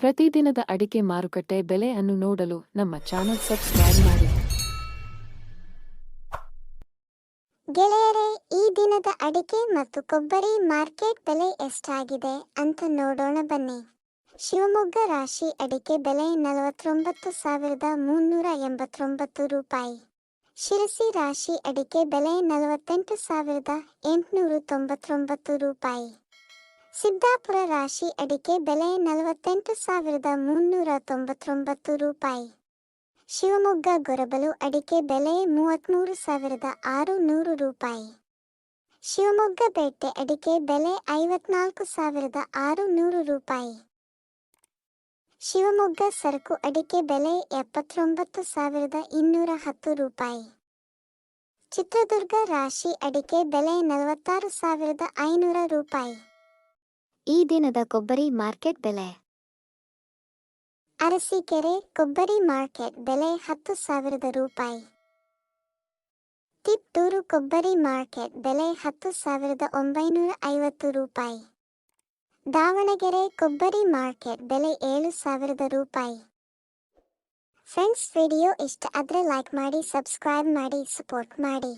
ಪ್ರತಿದಿನದ ಅಡಿಕೆ ಮಾರುಕಟ್ಟೆ ಬೆಲೆ ಅನ್ನು ನೋಡಲು ನಮ್ಮ ಚಾನೆಲ್ ಸಬ್ಸ್ಕ್ರೈಬ್ ಮಾಡಿ. ಗೆಳೆಯರೇ, ಈ ದಿನದ ಅಡಿಕೆ ಮತ್ತು ಕೊಬ್ಬರಿ ಮಾರ್ಕೆಟ್ ಬೆಲೆ ಎಷ್ಟಾಗಿದೆ ಅಂತ ನೋಡೋಣ ಬನ್ನಿ. ಶಿವಮೊಗ್ಗ ರಾಶಿ ಅಡಿಕೆ ಬೆಲೆ ನಲವತ್ತೊಂಬತ್ತು ಸಾವಿರದ ಮುನ್ನೂರ ಎಂಬತ್ತೊಂಬತ್ತು ರೂಪಾಯಿ. ಶಿರಸಿ ರಾಶಿ ಅಡಿಕೆ ಬೆಲೆ ನಲವತ್ತೆಂಟು ಸಾವಿರದ ಎಂಟುನೂರ ತೊಂಬತ್ತೊಂಬತ್ತು ರೂಪಾಯಿ. ಸಿದ್ದಾಪುರ ರಾಶಿ ಅಡಿಕೆ ಬೆಲೆ ನಲವತ್ತೆಂಟು ಸಾವಿರದ ಮುನ್ನೂರ ತೊಂಬತ್ತೊಂಬತ್ತು ರೂಪಾಯಿ. ಶಿವಮೊಗ್ಗ ಗೊರಬಲು ಅಡಿಕೆ ಬೆಲೆ ಮೂವತ್ತ್ಮೂರು ಸಾವಿರದ ಆರು ನೂರು ರೂಪಾಯಿ. ಶಿವಮೊಗ್ಗ ಬೇಟೆ ಅಡಿಕೆ ಬೆಲೆ ಐವತ್ನಾಲ್ಕು ಸಾವಿರದ ಆರು ನೂರು ರೂಪಾಯಿ. ಶಿವಮೊಗ್ಗ ಸರಕು ಅಡಿಕೆ ಬೆಲೆ ಎಪ್ಪತ್ತೊಂಬತ್ತು ಸಾವಿರದ ಇನ್ನೂರ ಹತ್ತು ರೂಪಾಯಿ. ಚಿತ್ರದುರ್ಗ ರಾಶಿ ಅಡಿಕೆ ಬೆಲೆ ನಲವತ್ತಾರು ಸಾವಿರದ ಐನೂರ ರೂಪಾಯಿ. ಈ ದಿನದ ಕೊಬ್ಬರಿ ಮಾರ್ಕೆಟ್ ಬೆಲೆ. ಅರಸೀಕೆರೆ ಕೊಬ್ಬರಿ ಮಾರ್ಕೆಟ್ ಬೆಲೆ ಹತ್ತು ಸಾವಿರದ ರೂಪಾಯಿ. ತಿಪ್ಟೂರು ಕೊಬ್ಬರಿ ಮಾರ್ಕೆಟ್ ಬೆಲೆ ಹತ್ತು ಸಾವಿರದ ಒಂಬೈನೂರ ಐವತ್ತು ರೂಪಾಯಿ. ದಾವಣಗೆರೆ ಕೊಬ್ಬರಿ ಮಾರ್ಕೆಟ್ ಬೆಲೆ ಏಳು ಸಾವಿರದ ರೂಪಾಯಿ. ಫ್ರೆಂಡ್ಸ್, ವಿಡಿಯೋ ಇಷ್ಟ ಆದರೆ ಲೈಕ್ ಮಾಡಿ ಸಬ್ಸ್ಕ್ರೈಬ್ ಮಾಡಿ ಸಪೋರ್ಟ್ ಮಾಡಿ.